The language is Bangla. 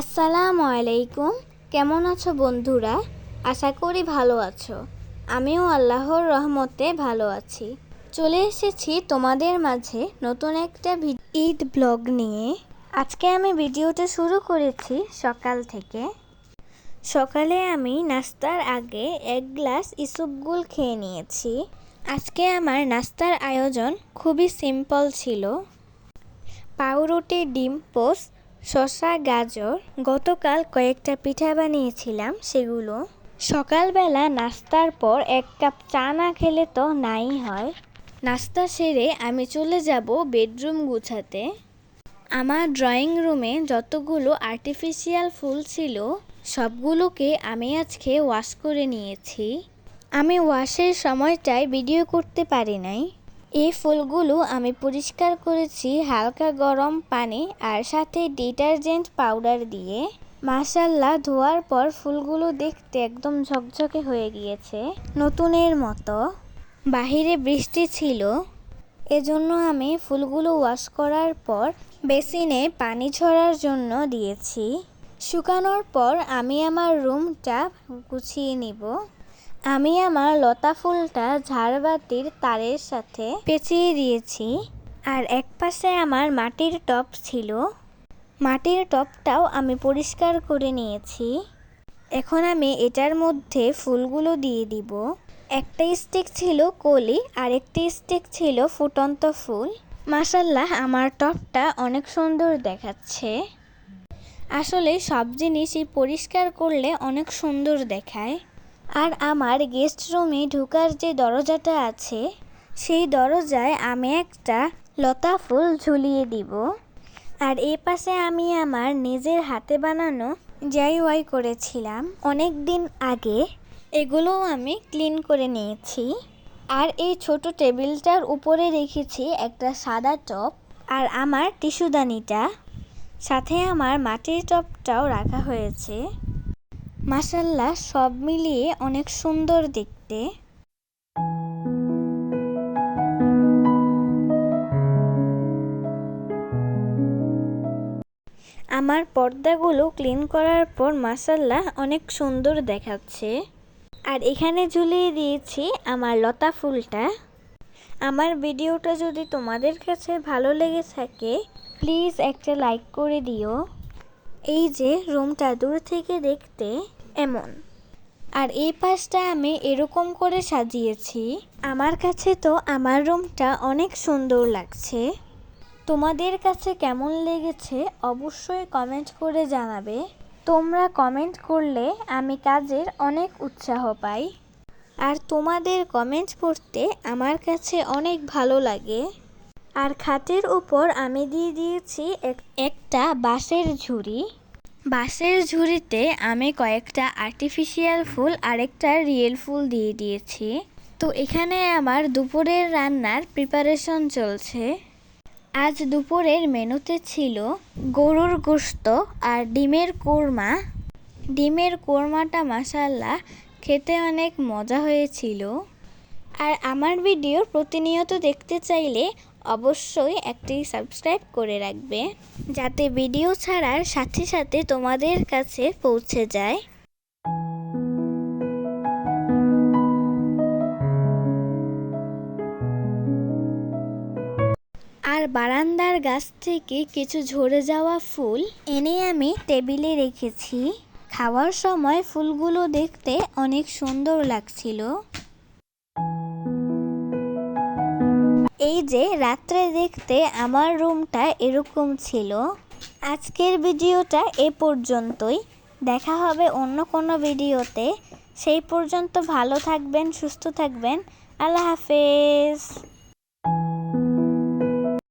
আসসালামু আলাইকুম। কেমন আছো বন্ধুরা? আশা করি ভালো আছো। আমিও আল্লাহর রহমতে ভালো আছি। চলে এসেছি তোমাদের মাঝে নতুন একটা ঈদ ব্লগ নিয়ে। আজকে আমি ভিডিওটা শুরু করেছি সকাল থেকে। সকালে আমি নাস্তার আগে এক গ্লাস ইসুপগুল খেয়ে নিয়েছি। আজকে আমার নাস্তার আয়োজন খুবই সিম্পল ছিল। পাউরুটি, ডিম পোস্ট শসা, গাজর, গতকাল কয়েকটা পিঠা বানিয়েছিলাম সেগুলো। সকালবেলা নাস্তার পর এক কাপ চা না খেলে তো নাই হয়। নাস্তা সেরে আমি চলে যাব বেডরুম গুছাতে। আমার ড্রয়িং রুমে যতগুলো আর্টিফিশিয়াল ফুল ছিল, সবগুলোকে আমি আজকে ওয়াশ করে নিয়েছি। আমি ওয়াশের সময়টায় ভিডিও করতে পারি নাই। এই ফুলগুলো আমি পরিষ্কার করেছি হালকা গরম পানি আর সাথে ডিটারজেন্ট পাউডার দিয়ে। মাশাল্লাহ ধোয়ার পর ফুলগুলো দেখতে একদম ঝকঝকে হয়ে গিয়েছে। নতুনের মতো। বাহিরে বৃষ্টি ছিল। এজন্য আমি ফুলগুলো ওয়াশ করার পর বেসিনে পানি ছড়ার জন্য দিয়েছি। শুকানোর পর আমি আমার রুমটা গুছিয়ে নিব। আমি আমার লতা ফুলটা ঝাড়বাতির তারের সাথে পেঁচিয়ে দিয়েছি, আর এক পাশে আমার মাটির টব ছিল। মাটির টবটাও আমি পরিষ্কার করে নিয়েছি। এখন আমি এটার মধ্যে ফুলগুলো দিয়ে দিব। একটা স্টিক ছিল কলি, আর একটি স্টিক ছিল ফুটন্ত ফুল। মাসাল্লাহ আমার টবটা অনেক সুন্দর দেখাচ্ছে। আসলে সব জিনিসই পরিষ্কার করলে অনেক সুন্দর দেখায়। আর আমার গেস্ট রুমে ঢোকার যে দরজাটা আছে, সেই দরজায় আমি একটা লতা ফুল ঝুলিয়ে দিব। আর এ পাশে আমি আমার নিজের হাতে বানানো ওয়াই করেছিলাম। অনেক দিন আগে এগুলোও আমি ক্লিন করে নিয়েছি। আর এই ছোট টেবিলটার উপরে রেখেছি একটা সাদা টপ আর আমার টিস্যুদানিটা। সাথে আমার মাটির টপটাও রাখা হয়েছে। মাসাল্লাহ সব মিলিয়ে অনেক সুন্দর দেখতে। আমার পর্দাগুলো ক্লিন করার পর মাসাল্লাহ অনেক সুন্দর দেখাচ্ছে। আর এখানে ঝুলিয়ে দিয়েছি আমার লতা ফুলটা। আমার ভিডিওটা যদি তোমাদের কাছে ভালো লেগে থাকে, প্লিজ একটা লাইক করে দিও। এই যে রুমটা দূর থেকে দেখতে এমন। আর এই পাশটা আমি এরকম করে সাজিয়েছি। আমার কাছে তো আমার রুমটা অনেক সুন্দর লাগছে। তোমাদের কাছে কেমন লেগেছে অবশ্যই কমেন্ট করে জানাবে। তোমরা কমেন্ট করলে আমি কাজের অনেক উৎসাহ পাই। আর তোমাদের কমেন্ট পড়তে আমার কাছে অনেক ভালো লাগে। আর খাটের উপর আমি দিয়ে দিয়েছি এক- একটা বাঁশের ঝুড়ি। বাঁশের ঝুড়িতে আমি কয়েকটা আর্টিফিশিয়াল ফুল আরেকটা রিয়েল ফুল দিয়ে দিয়েছি। তো এখানে আমার দুপুরের রান্নার প্রিপারেশন চলছে। আজ দুপুরের মেনুতে ছিল গরুর গোশত আর ডিমের কোরমা। ডিমের কোরমাটা মাসাল্লাহ খেতে অনেক মজা হয়েছিল। আর আমার ভিডিও প্রতিনিয়ত দেখতে চাইলে অবশ্যই একটি সাবস্ক্রাইব করে রাখবে, যাতে ভিডিও ছাড়ার সাথে সাথে তোমাদের কাছে পৌঁছে যায়। আর বারান্দার গাছ থেকে কিছু ঝরে যাওয়া ফুল এনে আমি টেবিলে রেখেছি। খাওয়ার সময় ফুলগুলো দেখতে অনেক সুন্দর লাগছিল। এই যে রাত্রে দেখতে আমার রুমটা এরকম ছিল। আজকের ভিডিওটা এ পর্যন্তই। দেখা হবে অন্য কোনো ভিডিওতে। সেই পর্যন্ত ভালো থাকবেন, সুস্থ থাকবেন। আল্লাহ হাফেজ।